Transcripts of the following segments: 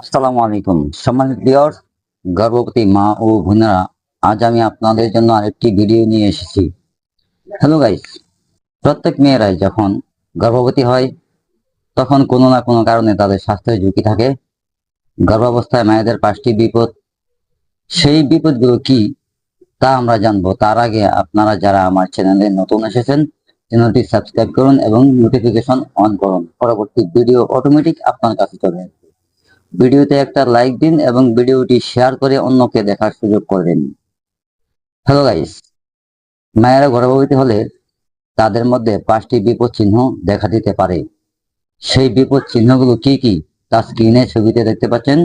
আসসালামু আলাইকুম। সম্মানিত ভিউয়ার্স, গর্ভবতী মা ও বোনেরা, আজ আমি আপনাদের জন্য আরেকটি ভিডিও নিয়ে এসেছি। হ্যালো গাইস প্রত্যেক মেয়েরাই যখন গর্ভবতী হয়, তখন কোনো না কোনো কারণে তাদের স্বাস্থ্যের ঝুঁকি থাকে। গর্ভাবস্থায় মায়েদের পাঁচটি বিপদ, সেই বিপদগুলো কি তা আমরা জানব। তার আগে আপনারা যারা আমার চ্যানেলে নতুন এসেছেন, চ্যানেলটি সাবস্ক্রাইব করুন এবং নোটিফিকেশন অন করুন। পরবর্তী ভিডিও অটোমেটিক আপনার কাছে চলে আসবে। ভিডিওতে একটা লাইক দিন এবং ভিডিওটি শেয়ার করে অন্যকে দেখার সুযোগ করে দিন। হ্যালো গাইস মায়েরা গর্ভবতী হলে তাদের মধ্যে পাঁচটি বিপদ চিহ্ন দেখা দিতে পারে। সেই বিপদ চিহ্নগুলো কি কি তা স্ক্রিনে ছবিতে দেখতে পাচ্ছেন।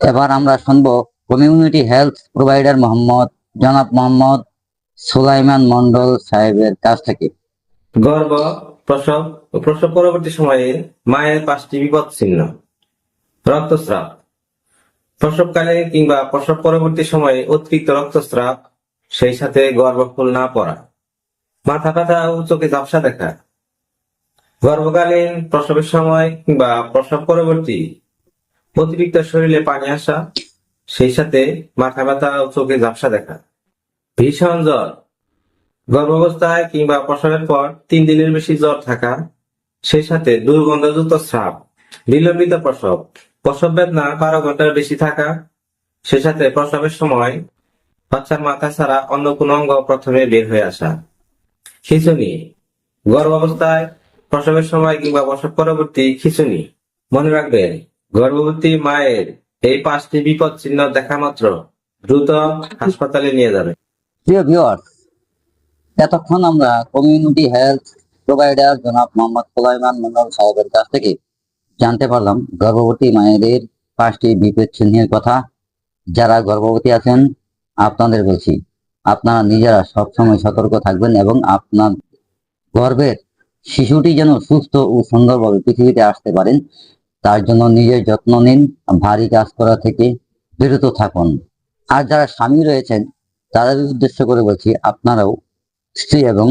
এবার আমরা শুনব কমিউনিটি হেলথ প্রোভাইডার মোহাম্মদ, জনাব মোহাম্মদ সুলাইমান মন্ডল সাহেবের কাছ থেকে। গর্ভ, প্রসব ও প্রসব পরবর্তী সময়ে মায়ের পাঁচটি বিপদ চিহ্ন। রক্তস্রাব। প্রসবকালে কিংবা প্রসব পরবর্তী সময়ে অতিরিক্ত রক্তস্রাব, সেই সাথে গর্ভফুল না পড়া, মাথা ব্যথা ও চোখে ঝাপসা দেখা। গর্ভকালীন প্রসবের সময় কিংবা প্রসব পরবর্তী অতিরিক্ত শরীরে পানি আসা, সেই সাথে মাথা ব্যথা ও চোখে ঝাপসা দেখা। ভীষণ জ্বর। গর্ভাবস্থায় কিংবা প্রসবের পর তিন দিনের বেশি জ্বর থাকা, সেই সাথে দুর্গন্ধযুক্ত স্রাব, বিলম্বিত প্রসব প্রসব বেদনা বারো ঘণ্টার বেশি থাকা সেই সাথে প্রসবের সময় বাচ্চার মাথা ছাড়া অন্য কোনো অঙ্গ প্রথমে বের হয়ে আসা। খিঁচুনি। গর্ভাবস্থায় প্রসবের সময় কিংবা প্রসব পরবর্তী খিঁচুনি। মনে রাখবেন, গর্ভবতী মায়ের এই পাঁচটি বিপদ চিহ্ন দেখা মাত্র। দ্রুত হাসপাতালে নিয়ে যাবে। প্রিয় ভিউয়ার্স, এতক্ষণ আমরা কমিউনিটি হেলথ প্রোভাইডার জনাব মোহাম্মদ সুলাইমান মন্ডল সাহেবের কাছ থেকে জানতে পারলাম, গর্ভবতী মায়েদের পাঁচটি বিপদ চিহ্নের কথা। যারা গর্ভবতী আছেন, আপনাদের বলছি, আপনারা নিজেরা সবসময় সতর্ক থাকবেন এবং আপনার গর্ভের শিশুটি যেন সুস্থ ও সুন্দরভাবে পৃথিবীতে আসতে পারেন, তার জন্য নিজের যত্ন নিন, ভারী কাজ করা থেকে বিরত থাকুন। আর যারা স্বামী রয়েছেন, তাদের উদ্দেশ্য করে বলছি, আপনারাও স্ত্রী এবং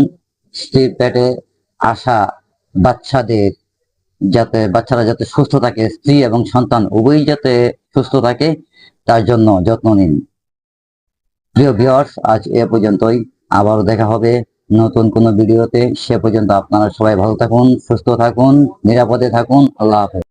স্ত্রীর পেটে আসা বাচ্চাদের যাতে বাচ্চারা যাতে সুস্থ থাকে, স্ত্রী এবং সন্তান উভয়ই যাতে সুস্থ থাকে, তার জন্য যত্ন নিন। প্রিয় ভিউয়ার্স আজ এ পর্যন্তই। আবারও দেখা হবে নতুন কোনো ভিডিওতে। সে পর্যন্ত আপনারা সবাই ভালো থাকুন, সুস্থ থাকুন, নিরাপদে থাকুন। আল্লাহ হাফেজ।